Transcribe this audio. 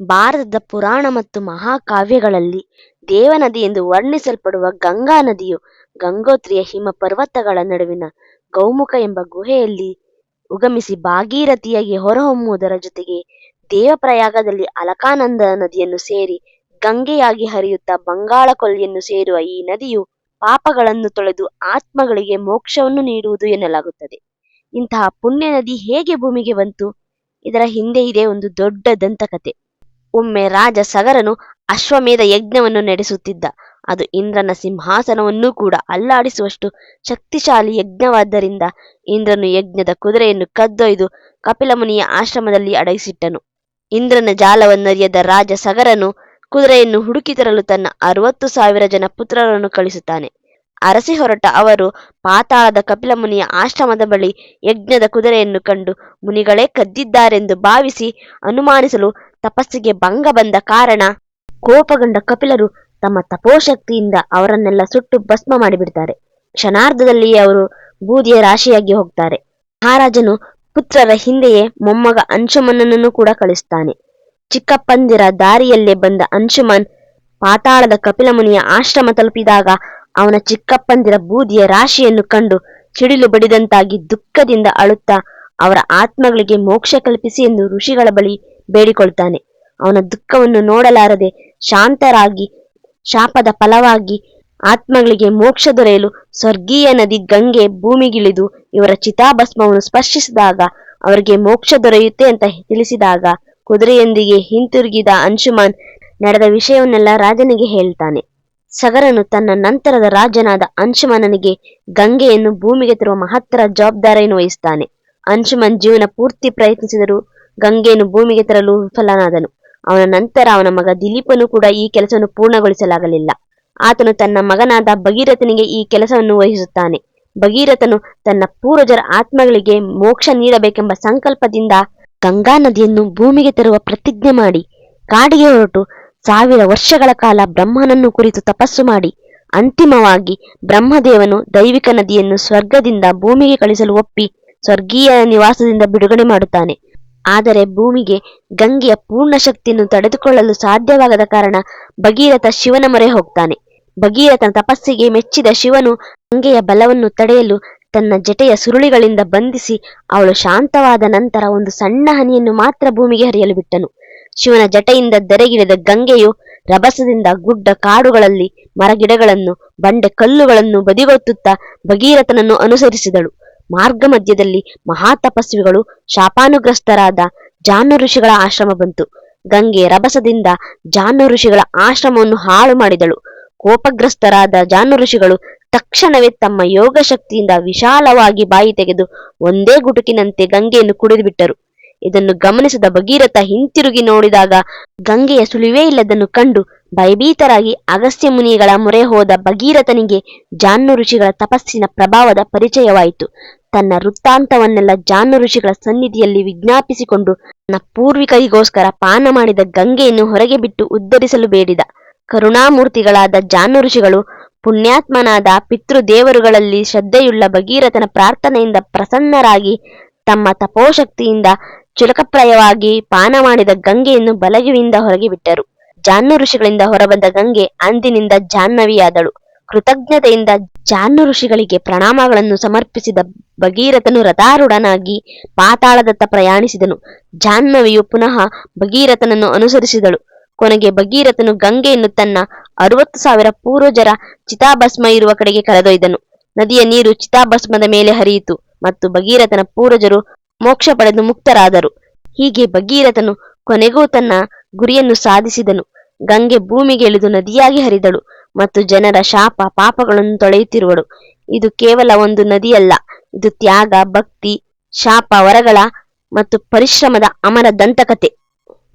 ಭಾರತದ ಪುರಾಣ ಮತ್ತು ಮಹಾಕಾವ್ಯಗಳಲ್ಲಿ ದೇವನದಿ ಎಂದು ವರ್ಣಿಸಲ್ಪಡುವ ಗಂಗಾ ನದಿಯು ಗಂಗೋತ್ರಿಯ ಹಿಮ ಪರ್ವತಗಳ ನಡುವಿನ ಗೌಮುಖ ಎಂಬ ಗುಹೆಯಲ್ಲಿ ಉಗಮಿಸಿ ಭಾಗೀರಥಿಯಾಗಿ ಹೊರಹೊಮ್ಮುವುದರ ಜೊತೆಗೆ ದೇವಪ್ರಯಾಗದಲ್ಲಿ ಅಲಕಾನಂದ ನದಿಯನ್ನು ಸೇರಿ ಗಂಗೆಯಾಗಿ ಹರಿಯುತ್ತಾ ಬಂಗಾಳ ಕೊಲ್ಲಿಯನ್ನು ಸೇರುವ ಈ ನದಿಯು ಪಾಪಗಳನ್ನು ತೊಳೆದು ಆತ್ಮಗಳಿಗೆ ಮೋಕ್ಷವನ್ನು ನೀಡುವುದು ಎನ್ನಲಾಗುತ್ತದೆ. ಇಂತಹ ಪುಣ್ಯ ನದಿ ಹೇಗೆ ಭೂಮಿಗೆ ಬಂತು? ಇದರ ಹಿಂದೆ ಇದೆ ಒಂದು ದೊಡ್ಡ ದಂತಕತೆ. ಒಮ್ಮೆ ರಾಜ ಸಗರನು ಅಶ್ವಮೇಧ ಯಜ್ಞವನ್ನು ನಡೆಸುತ್ತಿದ್ದ. ಅದು ಇಂದ್ರನ ಸಿಂಹಾಸನವನ್ನೂ ಕೂಡ ಅಲ್ಲಾಡಿಸುವಷ್ಟು ಶಕ್ತಿಶಾಲಿ ಯಜ್ಞವಾದ್ದರಿಂದ ಇಂದ್ರನು ಯಜ್ಞದ ಕುದುರೆಯನ್ನು ಕದ್ದೊಯ್ದು ಕಪಿಲಮುನಿಯ ಆಶ್ರಮದಲ್ಲಿ ಅಡಗಿಸಿಟ್ಟನು. ಇಂದ್ರನ ಜಾಲವನ್ನರಿಯದ ರಾಜ ಸಗರನು ಕುದುರೆಯನ್ನು ಹುಡುಕಿ ತರಲು ತನ್ನ ಅರವತ್ತು ಸಾವಿರ ಜನ ಪುತ್ರರನ್ನು ಕಳಿಸುತ್ತಾನೆ. ಅರಸಿ ಹೊರಟ ಅವರು ಪಾತಾಳದ ಕಪಿಲಮುನಿಯ ಆಶ್ರಮದ ಬಳಿ ಯಜ್ಞದ ಕುದುರೆಯನ್ನು ಕಂಡು ಮುನಿಗಳೇ ಕದ್ದಿದ್ದಾರೆಂದು ಭಾವಿಸಿ ಅನುಮಾನಿಸಲು ತಪಸ್ಸಿಗೆ ಭಂಗ ಬಂದ ಕಾರಣ ಕೋಪಗೊಂಡ ಕಪಿಲರು ತಮ್ಮ ತಪೋಶಕ್ತಿಯಿಂದ ಅವರನ್ನೆಲ್ಲ ಸುಟ್ಟು ಭಸ್ಮ ಮಾಡಿಬಿಡ್ತಾರೆ. ಕ್ಷಣಾರ್ಧದಲ್ಲಿಯೇ ಅವರು ಬೂದಿಯ ರಾಶಿಯಾಗಿ ಹೋಗ್ತಾರೆ. ಮಹಾರಾಜನು ಪುತ್ರರ ಹಿಂದೆಯೇ ಮೊಮ್ಮಗ ಅಂಶುಮನನನ್ನು ಕೂಡ ಕಳಿಸ್ತಾನೆ. ಚಿಕ್ಕಪ್ಪಂದಿರ ದಾರಿಯಲ್ಲೇ ಬಂದ ಅಂಶುಮನ್ ಪಾತಾಳದ ಕಪಿಲಮುನಿಯ ಆಶ್ರಮ ತಲುಪಿದಾಗ ಅವನ ಚಿಕ್ಕಪ್ಪಂದಿರ ಬೂದಿಯ ರಾಶಿಯನ್ನು ಕಂಡು ಸಿಡಿಲು ಬಡಿದಂತಾಗಿ ದುಃಖದಿಂದ ಅಳುತ್ತಾ ಅವರ ಆತ್ಮಗಳಿಗೆ ಮೋಕ್ಷ ಕಲ್ಪಿಸಿ ಎಂದು ಋಷಿಗಳ ಬಳಿ ಬೇಡಿಕೊಳ್ತಾನೆ. ಅವನ ದುಃಖವನ್ನು ನೋಡಲಾರದೆ ಶಾಂತರಾಗಿ, ಶಾಪದ ಫಲವಾಗಿ ಆತ್ಮಗಳಿಗೆ ಮೋಕ್ಷ ದೊರೆಯಲು ಸ್ವರ್ಗೀಯ ನದಿ ಗಂಗೆ ಭೂಮಿಗಿಳಿದು ಇವರ ಚಿತಾಭಸ್ಮವನ್ನು ಸ್ಪರ್ಶಿಸಿದಾಗ ಅವರಿಗೆ ಮೋಕ್ಷ ದೊರೆಯುತ್ತೆ ಅಂತ ತಿಳಿಸಿದಾಗ ಕುದುರೆಯೊಂದಿಗೆ ಹಿಂತಿರುಗಿದ ಅಂಶುಮಾನ್ ನಡೆದ ವಿಷಯವನ್ನೆಲ್ಲ ರಾಜನಿಗೆ ಹೇಳ್ತಾನೆ. ಸಗರನು ತನ್ನ ನಂತರದ ರಾಜನಾದ ಅಂಶುಮಾನನಿಗೆ ಗಂಗೆಯನ್ನು ಭೂಮಿಗೆ ತರುವ ಮಹತ್ತರ ಜವಾಬ್ದಾರಿಯನ್ನು ವಹಿಸ್ತಾನೆ. ಅಂಶುಮನ್ ಜೀವನ ಪೂರ್ತಿ ಪ್ರಯತ್ನಿಸಿದರೂ ಗಂಗೆಯನ್ನು ಭೂಮಿಗೆ ತರಲು ವಿಫಲನಾದನು. ಅವನ ನಂತರ ಅವನ ಮಗ ದಿಲೀಪನು ಕೂಡ ಈ ಕೆಲಸವನ್ನು ಪೂರ್ಣಗೊಳಿಸಲಾಗಲಿಲ್ಲ. ಆತನು ತನ್ನ ಮಗನಾದ ಭಗೀರಥನಿಗೆ ಈ ಕೆಲಸವನ್ನು ವಹಿಸುತ್ತಾನೆ. ಭಗೀರಥನು ತನ್ನ ಪೂರ್ವಜರ ಆತ್ಮಗಳಿಗೆ ಮೋಕ್ಷ ನೀಡಬೇಕೆಂಬ ಸಂಕಲ್ಪದಿಂದ ಗಂಗಾ ನದಿಯನ್ನು ಭೂಮಿಗೆ ತರುವ ಪ್ರತಿಜ್ಞೆ ಮಾಡಿ, ಕಾಡಿಗೆ ಹೊರಟು ಸಾವಿರ ವರ್ಷಗಳ ಕಾಲ ಬ್ರಹ್ಮನನ್ನು ಕುರಿತು ತಪಸ್ಸು ಮಾಡಿ, ಅಂತಿಮವಾಗಿ ಬ್ರಹ್ಮದೇವನು ದೈವಿಕ ನದಿಯನ್ನು ಸ್ವರ್ಗದಿಂದ ಭೂಮಿಗೆ ಕಳಿಸಲು ಒಪ್ಪಿ ಸ್ವರ್ಗೀಯ ನಿವಾಸದಿಂದ ಬಿಡುಗಡೆ ಮಾಡುತ್ತಾನೆ. ಆದರೆ ಭೂಮಿಗೆ ಗಂಗೆಯ ಪೂರ್ಣ ಶಕ್ತಿಯನ್ನು ತಡೆದುಕೊಳ್ಳಲು ಸಾಧ್ಯವಾಗದ ಕಾರಣ ಭಗೀರಥ ಶಿವನ ಮೊರೆ ಹೋಗ್ತಾನೆ. ಭಗೀರಥನ ತಪಸ್ಸಿಗೆ ಮೆಚ್ಚಿದ ಶಿವನು ಗಂಗೆಯ ಬಲವನ್ನು ತಡೆಯಲು ತನ್ನ ಜಟೆಯ ಸುರುಳಿಗಳಿಂದ ಬಂಧಿಸಿ ಅವಳು ಶಾಂತವಾದ ನಂತರ ಒಂದು ಸಣ್ಣ ಹನಿಯನ್ನು ಮಾತ್ರ ಭೂಮಿಗೆ ಹರಿಯಲು ಬಿಟ್ಟನು. ಶಿವನ ಜಟೆಯಿಂದ ದರೆಗಿಳಿದ ಗಂಗೆಯು ರಭಸದಿಂದ ಗುಡ್ಡ ಕಾಡುಗಳಲ್ಲಿ ಮರಗಿಡಗಳನ್ನು, ಬಂಡೆ ಕಲ್ಲುಗಳನ್ನು ಬದಿಗೊತ್ತುತ್ತಾ ಭಗೀರಥನನ್ನು ಅನುಸರಿಸಿದಳು. ಮಾರ್ಗ ಮಧ್ಯದಲ್ಲಿ ಮಹಾತಪಸ್ವಿಗಳು ಶಾಪಾನುಗ್ರಸ್ತರಾದ ಜಾನು ಋಷಿಗಳ ಆಶ್ರಮ ಬಂತು. ಗಂಗೆ ರಭಸದಿಂದ ಜಾನು ಋಷಿಗಳ ಆಶ್ರಮವನ್ನು ಹಾಳು ಮಾಡಿದಳು. ಕೋಪಗ್ರಸ್ತರಾದ ಜಾನು ಋಷಿಗಳು ತಕ್ಷಣವೇ ತಮ್ಮ ಯೋಗ ಶಕ್ತಿಯಿಂದ ವಿಶಾಲವಾಗಿ ಬಾಯಿ ತೆಗೆದು ಒಂದೇ ಗುಟುಕಿನಂತೆ ಗಂಗೆಯನ್ನು ಕುಡಿದುಬಿಟ್ಟರು. ಇದನ್ನು ಗಮನಿಸಿದ ಭಗೀರಥ ಹಿಂತಿರುಗಿ ನೋಡಿದಾಗ ಗಂಗೆಯ ಸುಳಿವೇ ಇಲ್ಲದನ್ನು ಕಂಡು ಭಯಭೀತರಾಗಿ ಅಗಸ್ತ್ಯ ಮುನಿಗಳ ಮೊರೆ ಹೋದ ಭಗೀರಥನಿಗೆ ಜಾನು ಋಷಿಗಳ ತಪಸ್ಸಿನ ಪ್ರಭಾವದ ಪರಿಚಯವಾಯಿತು. ತನ್ನ ವೃತ್ತಾಂತವನ್ನೆಲ್ಲ ಜಾನು ಋಷಿಗಳ ಸನ್ನಿಧಿಯಲ್ಲಿ ವಿಜ್ಞಾಪಿಸಿಕೊಂಡು ತನ್ನ ಪೂರ್ವಿಕರಿಗೋಸ್ಕರ ಪಾನ ಮಾಡಿದ ಗಂಗೆಯನ್ನು ಹೊರಗೆ ಬಿಟ್ಟು ಉದ್ಧರಿಸಲು ಬೇಡಿದ. ಕರುಣಾಮೂರ್ತಿಗಳಾದ ಜಾನು ಋಷಿಗಳು ಪುಣ್ಯಾತ್ಮನಾದ ಪಿತೃದೇವರುಗಳಲ್ಲಿ ಶ್ರದ್ಧೆಯುಳ್ಳ ಭಗೀರಥನ ಪ್ರಾರ್ಥನೆಯಿಂದ ಪ್ರಸನ್ನರಾಗಿ ತಮ್ಮ ತಪೋಶಕ್ತಿಯಿಂದ ಚುಲಕಪ್ರಯವಾಗಿ ಪಾನ ಮಾಡಿದ ಗಂಗೆಯನ್ನು ಬಲಗಿವಿಯಿಂದ ಹೊರಗೆ ಬಿಟ್ಟರು. ಜಾನು ಋಷಿಗಳಿಂದ ಹೊರಬಂದ ಗಂಗೆ ಅಂದಿನಿಂದ ಜಾಹ್ನವಿಯಾದಳು. ಕೃತಜ್ಞತೆಯಿಂದ ಜಾನು ಋಷಿಗಳಿಗೆ ಪ್ರಣಾಮಗಳನ್ನು ಸಮರ್ಪಿಸಿದ ಭಗೀರಥನು ರಥಾರೂಢನಾಗಿ ಪಾತಾಳದತ್ತ ಪ್ರಯಾಣಿಸಿದನು. ಜಾಹ್ನವಿಯು ಪುನಃ ಭಗೀರಥನನ್ನು ಅನುಸರಿಸಿದಳು. ಕೊನೆಗೆ ಭಗೀರಥನು ಗಂಗೆಯನ್ನು ತನ್ನ ಅರವತ್ತು ಸಾವಿರ ಪೂರ್ವಜರ ಚಿತಾಭಸ್ಮ ಇರುವ ಕಡೆಗೆ ಕರೆದೊಯ್ದನು. ನದಿಯ ನೀರು ಚಿತಾಭಸ್ಮದ ಮೇಲೆ ಹರಿಯಿತು ಮತ್ತು ಭಗೀರಥನ ಪೂರ್ವಜರು ಮೋಕ್ಷ ಪಡೆದು ಮುಕ್ತರಾದರು. ಹೀಗೆ ಭಗೀರಥನು ಕೊನೆಗೂ ತನ್ನ ಗುರಿಯನ್ನು ಸಾಧಿಸಿದನು. ಗಂಗೆ ಭೂಮಿಗೆ ಇಳಿದು ನದಿಯಾಗಿ ಹರಿದಳು. ಮತ್ತು ಜನರ ಶಾಪ ಪಾಪಗಳನ್ನು ತೊಳೆಯುತ್ತಿರುವಳು. ಇದು ಕೇವಲ ಒಂದು ನದಿಯಲ್ಲ, ಇದು ತ್ಯಾಗ, ಭಕ್ತಿ, ಶಾಪ, ವರಗಳ ಮತ್ತು ಪರಿಶ್ರಮದ ಅಮರ ದಂತಕತೆ.